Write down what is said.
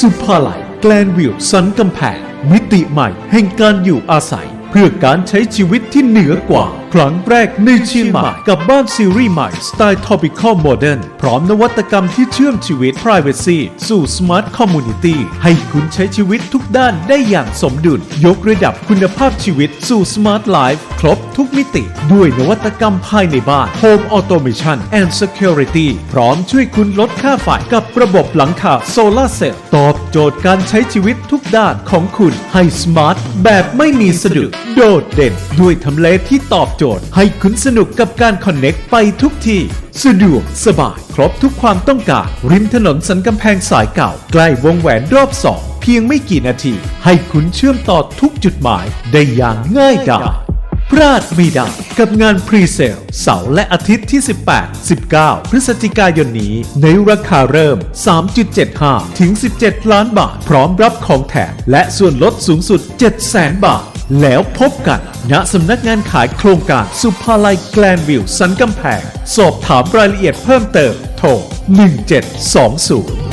สุภาลัยแกลนวิวสันกำแพงมิติใหม่แห่งการอยู่อาศัย เพื่อการใช้ชีวิตที่เหนือกว่า ครั้งแรกในเชียงใหม่กับบ้านซีรีส์ใหม่สไตล์ Topical Modern พร้อมนวัตกรรมที่เชื่อมชีวิต Privacy สู่ Smart Community ให้คุณใช้ชีวิตทุกด้านได้อย่างสมดุล ยกระดับคุณภาพชีวิตสู่ Smart Life ครบทุกมิติ ด้วยนวัตกรรมภายในบ้าน Home Automation and Security พร้อมช่วยคุณลดค่าไฟกับระบบหลังคาโซลาเซลล์ตอบโจทย์การใช้ชีวิตทุกด้านของคุณให้สมาร์ทแบบไม่มีสะดุดโดดเด่น ด้วยทำเลที่ตอบโจทย์ ให้คุณสนุกกับการคอนเน็กไปทุกที่ สะดวกสบาย ครบทุกความต้องการ ริมถนนสันกำแพงสายเก่า ใกล้วงแหวนรอบสอง เพียงไม่กี่นาที ให้คุณเชื่อมต่อทุกจุดหมายได้อย่างง่ายดายพลาดไม่ได้กับงานพรีเซล เสาร์และอาทิตย์ที่ 18 19 พฤศจิกายนนี้ ในราคาเริ่ม 3.75 ถึง 17 ล้านบาท พร้อมรับของแถมและส่วนลดสูงสุด 700,000 บาท แล้วพบกันณสำนักงานขายโครงการสุภาลัยแกลนวิวสันกำแพง สอบถามรายละเอียดเพิ่มเติมโทร 1720